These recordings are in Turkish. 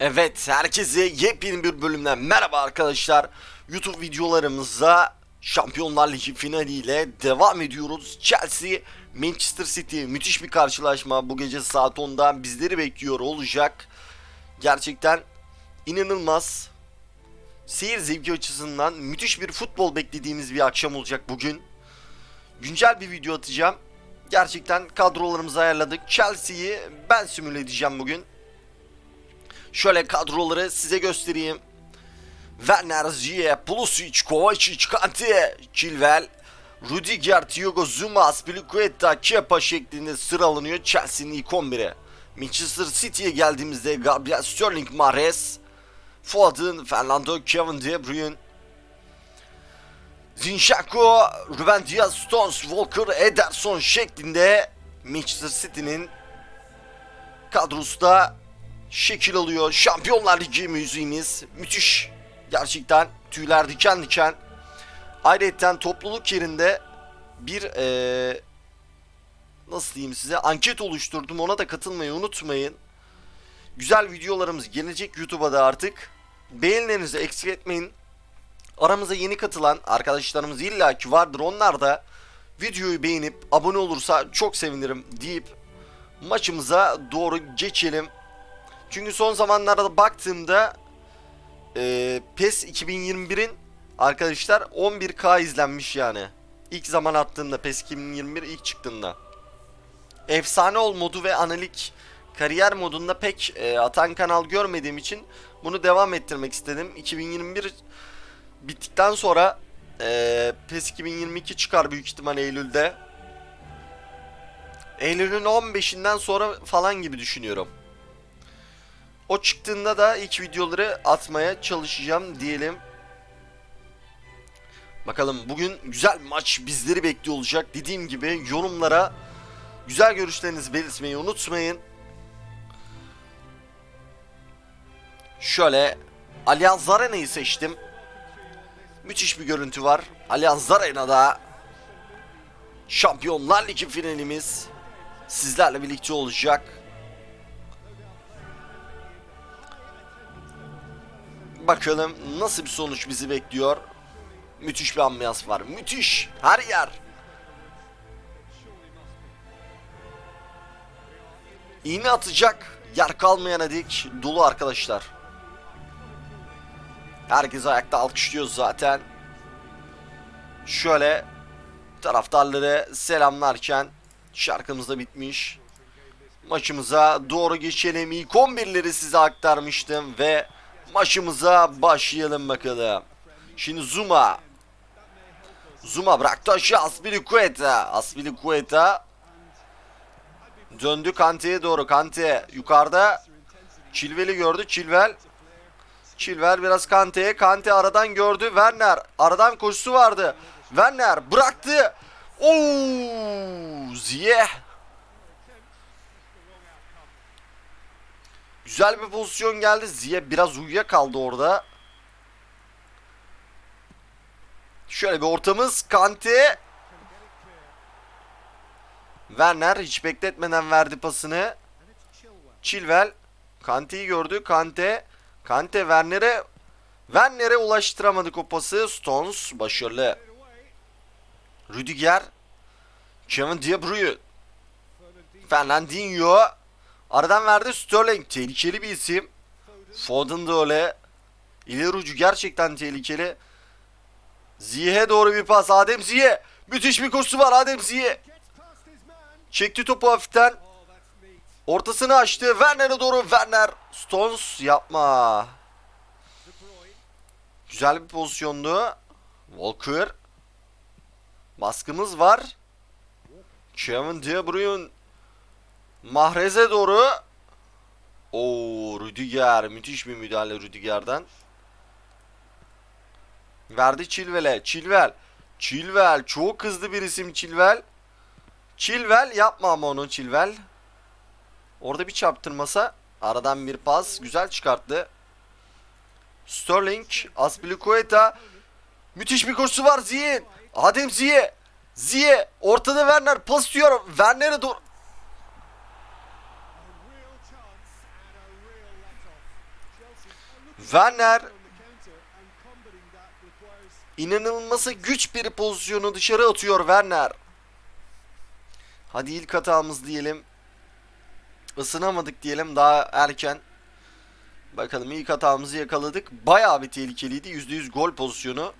Evet, herkese yepyeni bir bölümden merhaba arkadaşlar. YouTube videolarımıza Şampiyonlar Ligi finaliyle devam ediyoruz. Chelsea, Manchester City müthiş bir karşılaşma. Bu gece saat 10'da bizleri bekliyor olacak. Gerçekten inanılmaz. Seyir zevki açısından müthiş bir futbol beklediğimiz bir akşam olacak bugün. Güncel bir video atacağım. Gerçekten kadrolarımızı ayarladık. Chelsea'yi ben simüle edeceğim bugün. Şöyle kadroları size göstereyim. Werner, Ziyech, Pulisic, Kovacic, Kante, Chilwell, Rudiger, Thiago Zuma, Aspilicueta, Kepa şeklinde sıralanıyor Chelsea'nin ilk 11'i. Manchester City'ye geldiğimizde Gabriel Sterling, Mahrez, Foden, Fernando, Kevin De Bruyne, Zinchenko, Ruben Diaz, Stones, Walker, Ederson şeklinde Manchester City'nin kadrosu da şekil alıyor. Şampiyonlar Ligi müziğimiz müthiş. Gerçekten tüyler diken diken. Ayrıca topluluk yerinde bir eee, nasıl diyeyim size anket oluşturdum. Ona da katılmayı unutmayın. Güzel videolarımız gelecek YouTube'a da artık. Beğenilerinizi eksik etmeyin. Aramıza yeni katılan arkadaşlarımız illaki vardır. Onlar da videoyu beğenip abone olursa çok sevinirim deyip maçımıza doğru geçelim. Çünkü son zamanlarda baktığımda e, PES 2021'in arkadaşlar 11K izlenmiş yani. İlk zaman attığımda PES 2021 ilk çıktığında. Efsane ol modu ve analik kariyer modunda pek e, atan kanal görmediğim için bunu devam ettirmek istedim. 2021 bittikten sonra e, PES 2022 çıkar büyük ihtimal Eylül'de. Eylül'ün 15'inden sonra falan gibi düşünüyorum. O çıktığında da ilk videoları atmaya çalışacağım diyelim. Bakalım bugün güzel maç bizleri bekliyor olacak. Dediğim gibi yorumlara güzel görüşlerinizi belirtmeyi unutmayın. Şöyle Allianz Arena'yı seçtim. Müthiş bir görüntü var. Allianz Arena'da Şampiyonlar Ligi finalimiz sizlerle birlikte olacak. Bakalım nasıl bir sonuç bizi bekliyor. Müthiş bir ambiyans var. Müthiş. Her yer. İğne atacak yer kalmayana dik dolu arkadaşlar. Herkes ayakta alkışlıyor zaten. Şöyle taraftarları selamlarken şarkımız da bitmiş. Maçımıza doğru geçelim. İlk 11'leri size aktarmıştım ve maçımıza başlayalım bakalım. Şimdi Zuma. Zuma bıraktı aşağı Aspilicueta. Aspilicueta döndü Kante'ye doğru. Kante yukarıda. Chilwell'i gördü. Chilwell. Chilwell biraz Kante'ye. Kante aradan gördü. Werner. Aradan koşusu vardı. Werner bıraktı. Oo, Ziyeh. Güzel bir pozisyon geldi. Ziye biraz uyuyakaldı orada. Şöyle bir ortamız. Kante. Werner hiç bekletmeden verdi pasını. Chilwell. Kante'yi gördü. Kante. Kante Werner'e Werner'e ulaştıramadık o pası. Stones başarılı. Rüdiger. Kevin De Bruyne. Fernandinho. Aradan verdi Sterling. Tehlikeli bir isim. Foden da öyle. İleri ucu gerçekten tehlikeli. Ziyeh'e doğru bir pas. Adem Ziyeh. Müthiş bir koşusu var Adem Ziyeh. Çekti topu hafiften. Ortasını açtı. Werner'e doğru Werner. Stones yapma. Güzel bir pozisyondu. Walker. Baskımız var. Kevin De Bruyne. Mahrez'e doğru. Oo Rüdiger. Müthiş bir müdahale Rüdiger'den. Verdi Chilwell'e. Chilwell. Chilwell. Çok hızlı bir isim Chilwell. Chilwell yapma ama onu Chilwell. Orada bir çarptırmasa aradan bir pas güzel çıkarttı. Sterling, Aspilicueta müthiş bir koşusu var Ziye. Adem Ziye. Ziye ortada Werner pas diyor. Werner'e doğru Werner inanılması güç bir pozisyonu dışarı atıyor Werner. Hadi ilk hatamız diyelim. Isınamadık diyelim daha erken. Bakalım ilk hatamızı yakaladık. Bayağı bir tehlikeliydi. %100 gol pozisyonu.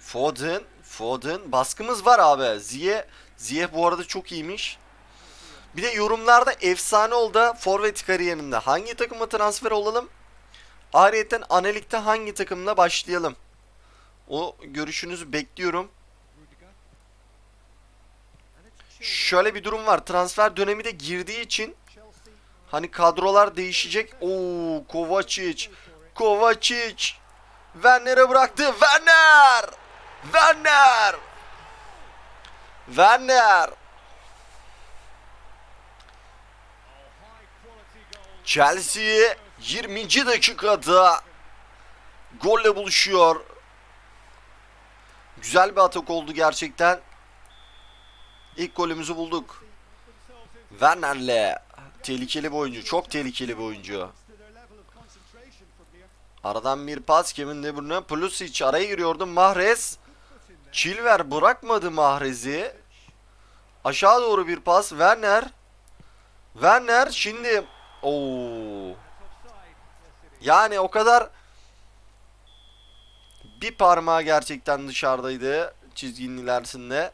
Foden. Foden. Baskımız var abi. Ziye. Ziye bu arada çok iyiymiş. Bir de yorumlarda efsane oldu forvet kariyerinde. Hangi takıma transfer olalım? Ayrıyeten Analik'te hangi takımla başlayalım? O görüşünüzü bekliyorum. Şöyle bir durum var. Transfer dönemi de girdiği için hani kadrolar değişecek. Oo, Kovacic. Kovacic. Werner'e bıraktı. Werner! Werner! Werner! Chelsea 20. dakikada golle buluşuyor. Güzel bir atak oldu gerçekten. İlk golümüzü bulduk. Werner'le tehlikeli bir oyuncu. Çok tehlikeli bir oyuncu. Aradan bir pas Kevin De Bruyne. Pulisic araya giriyordu. Mahrez. Chilver bırakmadı Mahrez'i. Aşağı doğru bir pas. Werner. Werner şimdi Oo. Yani o kadar bir parmağı gerçekten dışarıdaydı çizginin ilerisinde.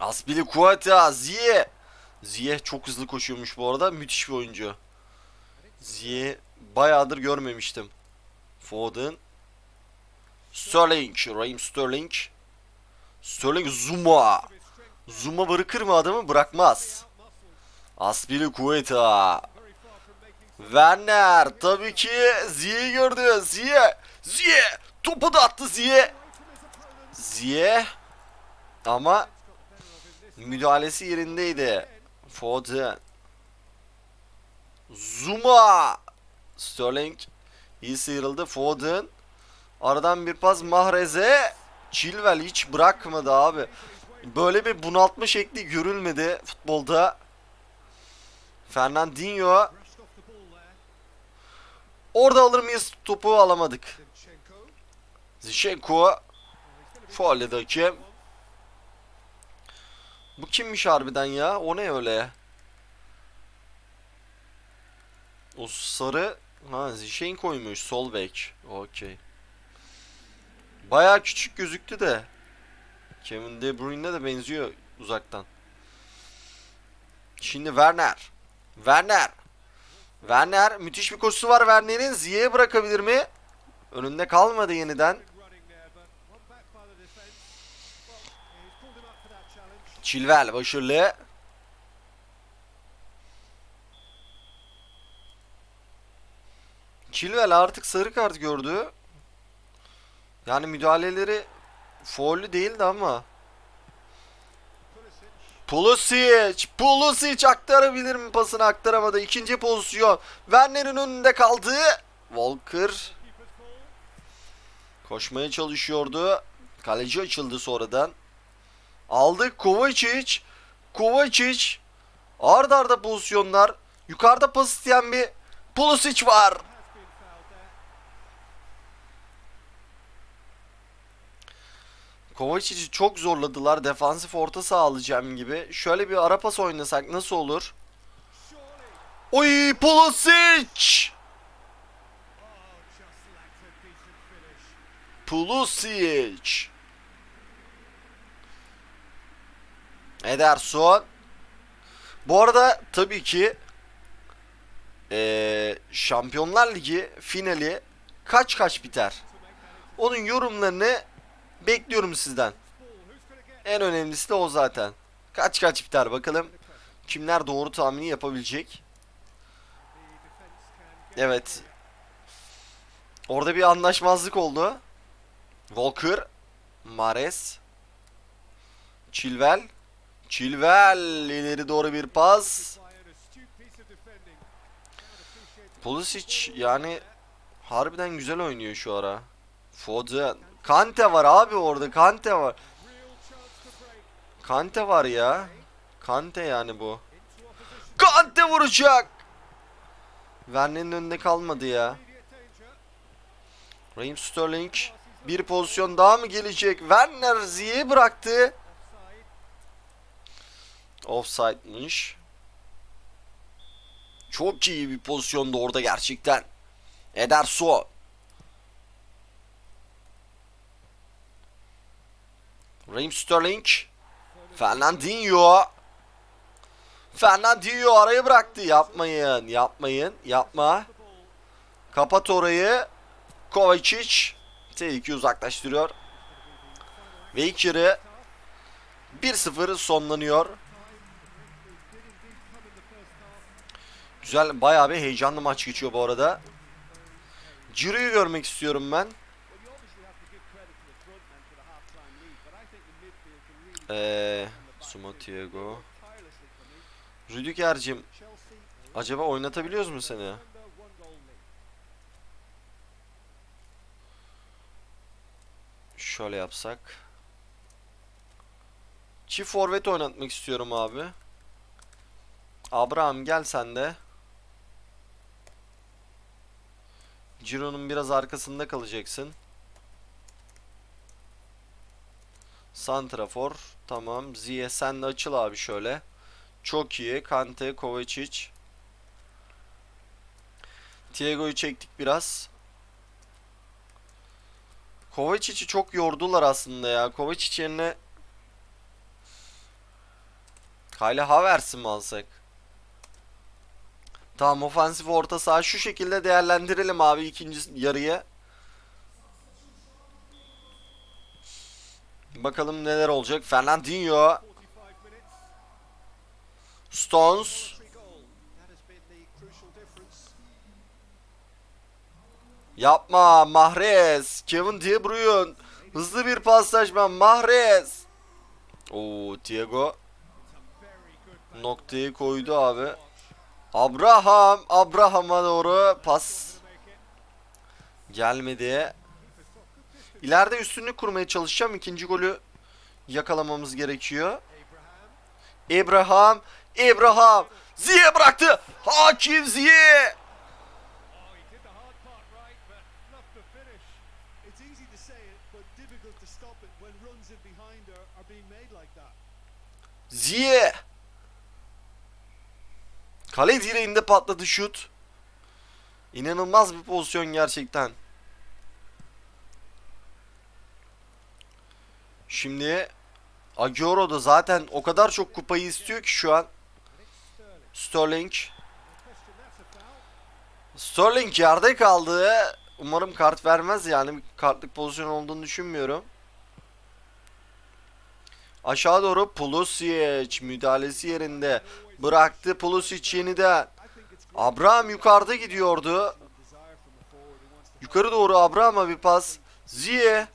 Aspilicueta, Ziye. Ziye çok hızlı koşuyormuş bu arada. Müthiş bir oyuncu. Ziye bayağıdır görmemiştim. Foden. Sterling, Raheem Sterling. Sterling Zuma. Zuma bırakır mı adamı? Bırakmaz. Aspilicueta. Werner tabii ki Ziye'yi gördü. Ziye. Ziye. Topu da attı Ziye. Ziye. Ama müdahalesi yerindeydi. Foden. Zuma. Sterling. iyi sıyrıldı. Foden. Aradan bir pas Mahrez'e. Chilwell hiç bırakmadı abi. Böyle bir bunaltma şekli görülmedi futbolda. Fernandinho. Orada alır mıyız? Topu alamadık. Zichenko. Faulle hakem. Bu kimmiş harbiden ya? O ne öyle? O sarı ha Zichenko'ymuş sol bek. Okey. Baya küçük gözüktü de. Kevin De Bruyne'e de benziyor uzaktan. Şimdi Werner. Werner. Werner müthiş bir koşusu var Werner'in. Ziye'ye bırakabilir mi? Önünde kalmadı yeniden. Chilwell başarılı. Chilwell artık sarı kart gördü. Yani müdahaleleri Foul'ü değildi ama. Pulisic, Pulisic aktarabilir mi pasını aktaramadı. İkinci pozisyon. Werner'in önünde kaldı. Walker koşmaya çalışıyordu. Kaleci açıldı sonradan. Aldık Kovacic. Kovacic. Ard arda pozisyonlar. Yukarıda pas isteyen bir Pulisic var. Kovacic'i çok zorladılar. Defansif orta saha alacağım gibi. Şöyle bir ara pas oynasak nasıl olur? Oy Pulisic! Pulisic! Ederson. Bu arada tabii ki ee, Şampiyonlar Ligi finali kaç kaç biter? Onun yorumlarını Bekliyorum sizden. En önemlisi de o zaten. Kaç kaç biter bakalım. Kimler doğru tahmini yapabilecek? Evet. Orada bir anlaşmazlık oldu. Walker. Mares. Chilwell. Chilwell ileri doğru bir pas. Pulisic yani harbiden güzel oynuyor şu ara. Foden. Kante var abi orada. Kante var. Kante var ya. Kante yani bu. Kante! Vuracak. Werner'in önünde kalmadı ya. Raheem Sterling bir pozisyon daha mı gelecek? Werner Ziyech'i bıraktı. Offside'mış. Çok iyi bir pozisyonda orada gerçekten. Ederson. Raheem Sterling. Fernandinho. Fernandinho arayı bıraktı. Yapmayın, yapmayın, yapma. Kapat orayı. Kovacic tehlike uzaklaştırıyor. Ve ilk yarı 1-0 sonlanıyor. Güzel, bayağı bir heyecanlı maç geçiyor bu arada. Ciro'yu görmek istiyorum ben. Eee, Sumo Thiago. Rüdiger'cim, acaba oynatabiliyoruz mu seni? Şöyle yapsak. Çift forvet oynatmak istiyorum abi. Abraham gel sen de. Ciro'nun biraz arkasında kalacaksın. Santrafor. Tamam. Ziye sen de açıl abi şöyle. Çok iyi. Kante, Kovacic. Thiago'yu çektik biraz. Kovacic'i çok yordular aslında ya. Kovacic yerine Kyle Havertz'i mi alsak? Tamam ofansif orta saha şu şekilde değerlendirelim abi ikinci yarıyı. Bakalım neler olacak. Fernandinho. Stones. Yapma Mahrez. Kevin De Bruyne. Hızlı bir paslaşma Mahrez. Oo Thiago noktayı koydu abi. Abraham, Abraham'a doğru pas gelmedi. İleride üstünlük kurmaya çalışacağım. İkinci golü yakalamamız gerekiyor. Abraham, Abraham, Ziye bıraktı. Hakim Ziye. Ziye. Kale direğinde patladı şut. İnanılmaz bir pozisyon gerçekten. Şimdi Agüero da zaten o kadar çok kupayı istiyor ki şu an. Sterling. Sterling yerde kaldı. Umarım kart vermez yani kartlık pozisyon olduğunu düşünmüyorum. Aşağı doğru Pulisic müdahalesi yerinde bıraktı Pulisic yeniden. Abraham yukarıda gidiyordu. Yukarı doğru Abraham'a bir pas. Ziye.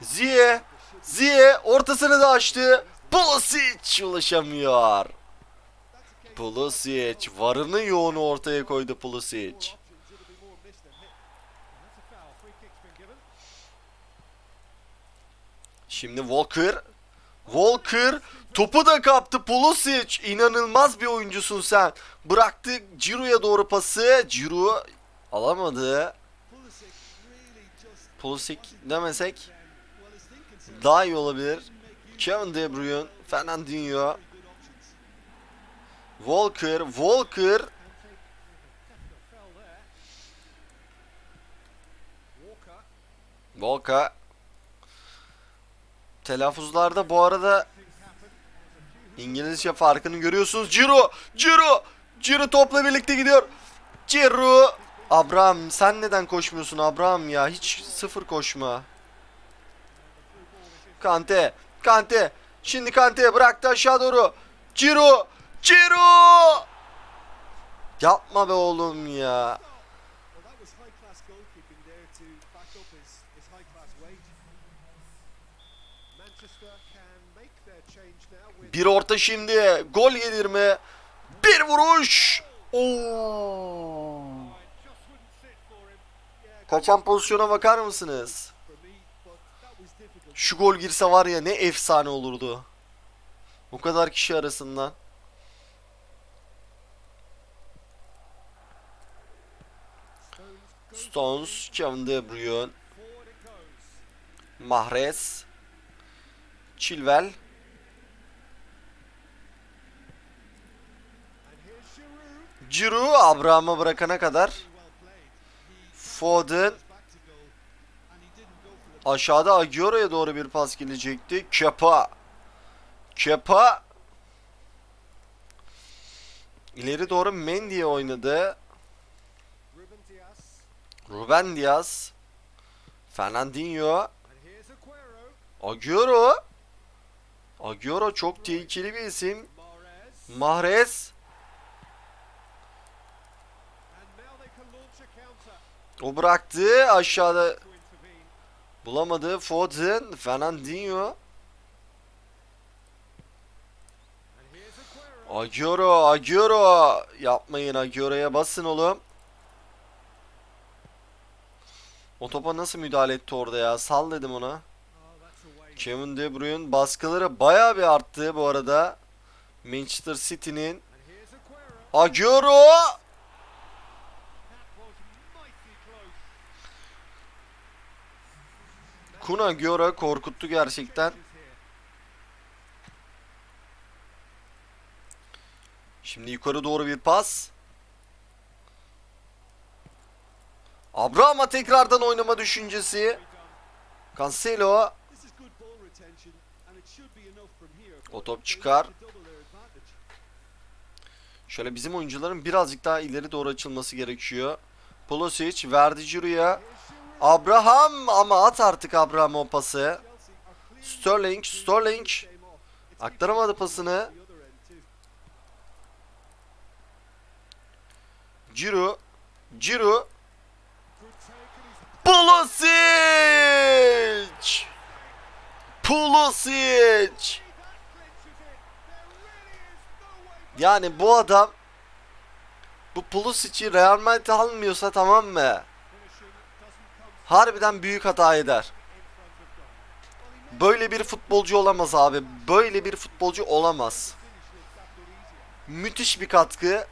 Ziye. Ziye ortasını da açtı. Pulisic ulaşamıyor. Pulisic varını yoğunu ortaya koydu Pulisic. Şimdi Walker. Walker topu da kaptı Pulisic. İnanılmaz bir oyuncusun sen. Bıraktı Ciro'ya doğru pası. Ciro alamadı. Pulisic demesek daha iyi olabilir. Kevin De Bruyne, Fernandinho. Walker, Walker. Walker. Telaffuzlarda bu arada İngilizce farkını görüyorsunuz. Ciro, Ciro, Ciro topla birlikte gidiyor. Ciro. Abraham sen neden koşmuyorsun Abraham ya? Hiç sıfır koşma. Kante, Kante. Şimdi Kante'ye bıraktı aşağı doğru. Ciro, Ciro. Yapma be oğlum ya. Bir orta şimdi. Gol gelir mi? Bir vuruş. Oo. Kaçan pozisyona bakar mısınız? Şu gol girse var ya ne efsane olurdu. O kadar kişi arasından. Stones, Kevin De Bruyne, Mahrez, Chilwell. Giroud Abraham'a bırakana kadar Foden aşağıda Agüero'ya doğru bir pas gelecekti. Kepa. Kepa ileri doğru Mendy'ye oynadı. Ruben Diaz. Fernandinho. Agüero. Agüero çok tehlikeli bir isim. Mahrez. O bıraktı aşağıda. Bulamadı. Foden, Fernandinho. Agüero, Agüero. Yapmayın Agüero'ya basın oğlum. O topa nasıl müdahale etti orada ya? Sal dedim ona. Kevin De Bruyne baskıları bayağı bir arttı bu arada. Manchester City'nin. Agüero close. Kun Agüero korkuttu gerçekten. Şimdi yukarı doğru bir pas. Abraham'a tekrardan oynama düşüncesi. Cancelo. O top çıkar. Şöyle bizim oyuncuların birazcık daha ileri doğru açılması gerekiyor. Pulisic verdi Giroud'a. Abraham ama at artık Abraham o pası. Sterling, Sterling aktaramadı pasını. and he's Pulisic! Pulisic! Yani bu adam bu Pulisic'i Real Madrid almıyorsa tamam mı? Harbiden büyük hata eder. Böyle bir futbolcu olamaz abi. Böyle bir futbolcu olamaz. Müthiş bir katkı.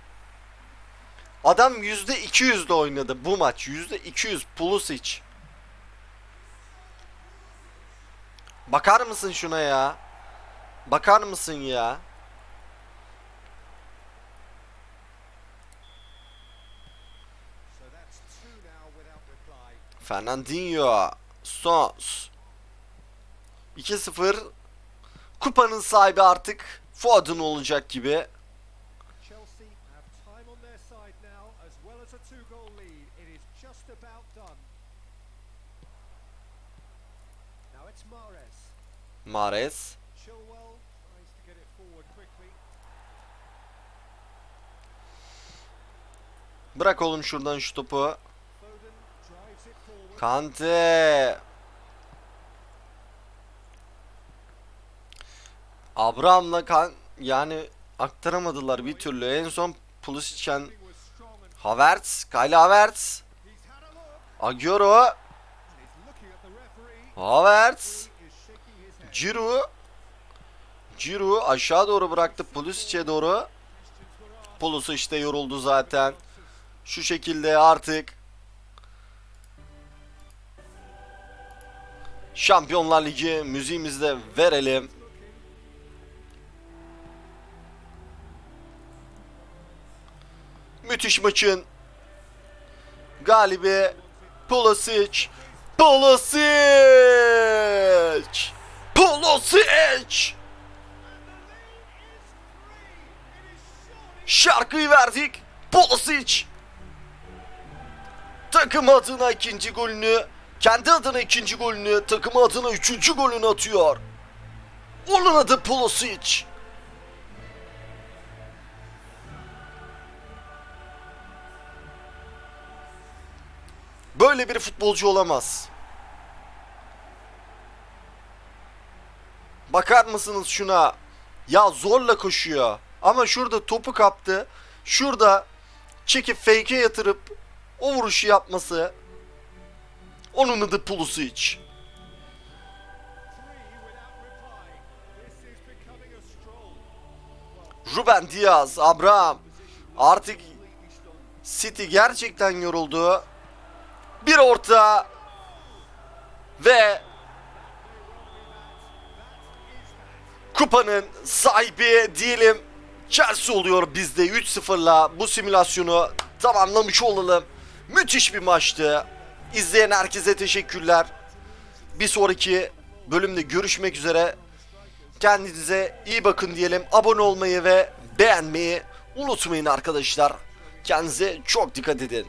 Adam %200 de oynadı bu maç. %200 Pulisic. Bakar mısın şuna ya? Bakar mısın ya? Fernandinho. Stones. 2-0. Kupanın sahibi artık Foden olacak gibi. Quickly. Bırak oğlum şuradan şu topu. Kante. Abraham'la kan yani aktaramadılar bir türlü. En son Pulisic'en Havertz, Kyle Havertz. Agüero. Havertz. Giroud. Giroud aşağı doğru bıraktı Pulisic'e doğru. Pulisic işte yoruldu zaten. Şu şekilde artık Şampiyonlar Ligi müziğimizde verelim. Müthiş maçın galibi Pulisic. Pulisic! Pulisic! Şarkıyı verdik. Pulisic. Takım adına ikinci golünü, kendi adına ikinci golünü, takım adına üçüncü golünü atıyor. Onun adı Pulisic. Böyle bir futbolcu olamaz. Bakar mısınız şuna? Ya zorla koşuyor. Ama şurada topu kaptı. Şurada çekip fake'e yatırıp o vuruşu yapması. Onun adı Pulisic. Ruben Diaz, Abraham. Artık. City gerçekten yoruldu. Bir orta ve kupanın sahibi diyelim Chelsea oluyor bizde 3-0'la bu simülasyonu tamamlamış olalım. Müthiş bir maçtı. İzleyen herkese teşekkürler. Bir sonraki bölümde görüşmek üzere. Kendinize iyi bakın diyelim. Abone olmayı ve beğenmeyi unutmayın arkadaşlar. Kendinize çok dikkat edin.